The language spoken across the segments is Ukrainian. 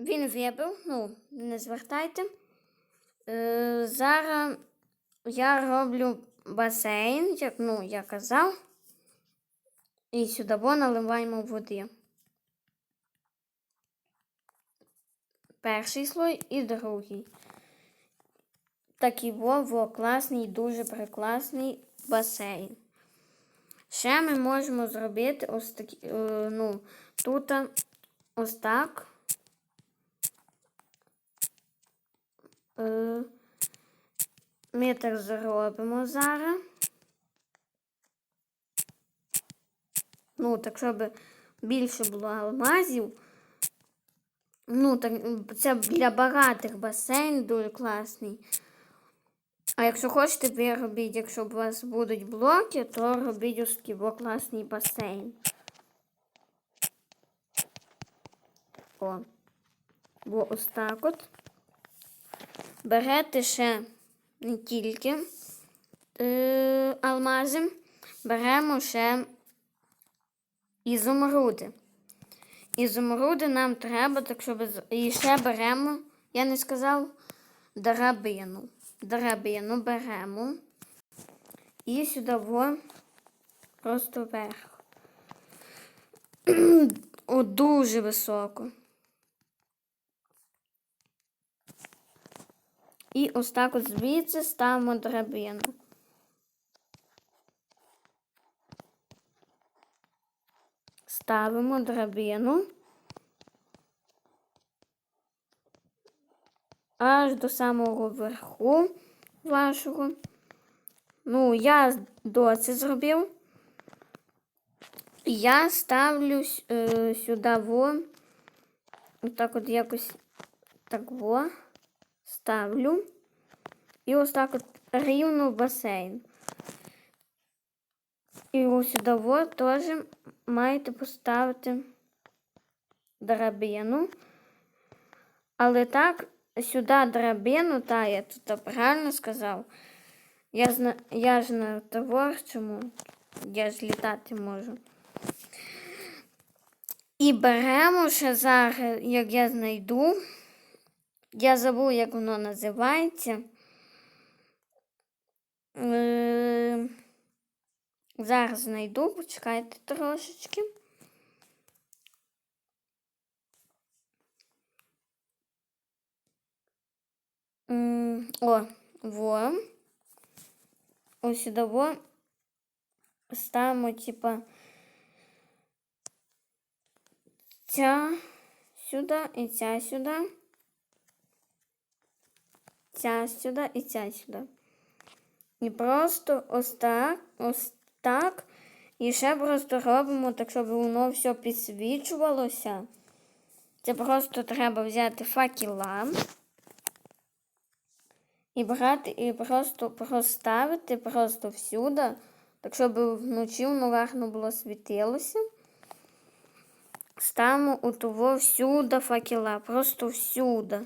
він вибив, ну, не звертайте. Е, зараз я роблю басейн, як ну, я казав. І сюди наливаємо води. Перший слой і другий. Такий во класний, дуже прекрасний басейн. Ще ми можемо зробити ось такі, е, ну, тут ось так. Е, Ми так зробимо зараз. Ну, так, щоб більше було алмазів. Ну, так, це для багатих басейн дуже класний. А якщо хочете, ви робіть, якщо у вас будуть блоки, то робіть ось такий бо класний басейн. О. Бо ось так от. Берете ще не тільки е, алмази, беремо ще ізумруди. Ізумруди нам треба, так щоб і ще беремо, я не сказав, драбину. Драбину беремо і сюди просто вверх. О, дуже високо. І ось так от звідси ставимо драбину. Ставимо драбину. Аж до самого верху вашого. Ну, я доці зробив. Я ставлю е, сюди во. Отак от якось так во. Ставлю. І ось так от рівно в басейн. І ось сюди теж маєте поставити драбину. Але так, сюди драбину, та я тут правильно сказав. Я, зна, я ж на творчому, я ж літати можу. І беремо ще зараз, як я знайду. Я забув, як воно називається. Е, Зараз знайду, почекайте трошечки. О, во. Ось сюди. Ставимо, типа, ця сюди і ця сюди. Ця сюди і ця сюди. І просто ось так, ось так. І ще просто робимо так, щоб воно все підсвічувалося. Це просто треба взяти факела і брати, і просто проставити просто всюди, так щоб вночі воно гарно було світилося. Ставимо у того всюди факела, просто всюди.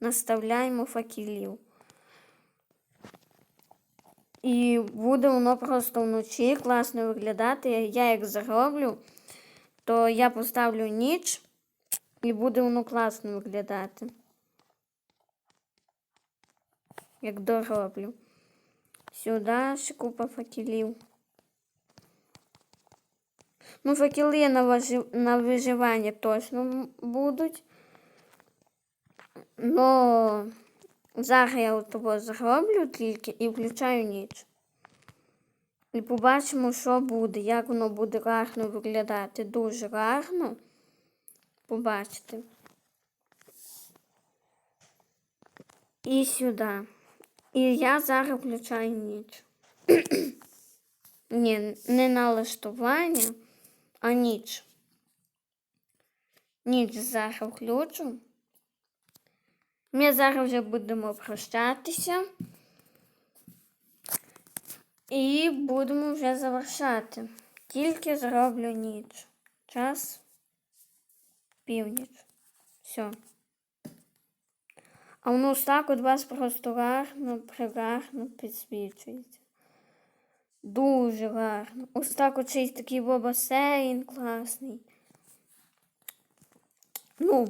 Наставляємо факелів. І буде воно просто вночі класно виглядати. Я як зроблю, то я поставлю ніч і буде воно класно виглядати. Як дороблю. Сюди ще купа факелів. Ну, факели на, вижи- на виживання точно будуть. Но зараз я от того зроблю тільки і включаю ніч. І побачимо, що буде, як воно буде гарно виглядати. Дуже гарно. Побачите. І сюди. І я зараз включаю ніч. Ні, не налаштування, а ніч. Ніч зараз включу. Ми зараз вже будемо прощатися. І будемо вже завершати. Тільки зроблю ніч. Час північ. Все. А воно так от вас просто гарно, пригарно підсвічується. Дуже гарно. Ось так от ще такий бо басейн класний. Ну,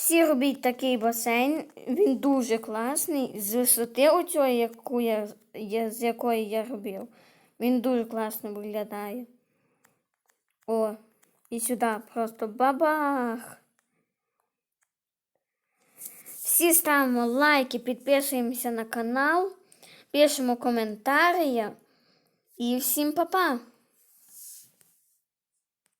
Всі робіть такий басейн, він дуже класний. З висоти оцього, яку я, я, з якої я робив, він дуже класно виглядає. О, і сюди просто бабах. Всі ставимо лайки, підписуємося на канал, пишемо коментарі. І всім па-па!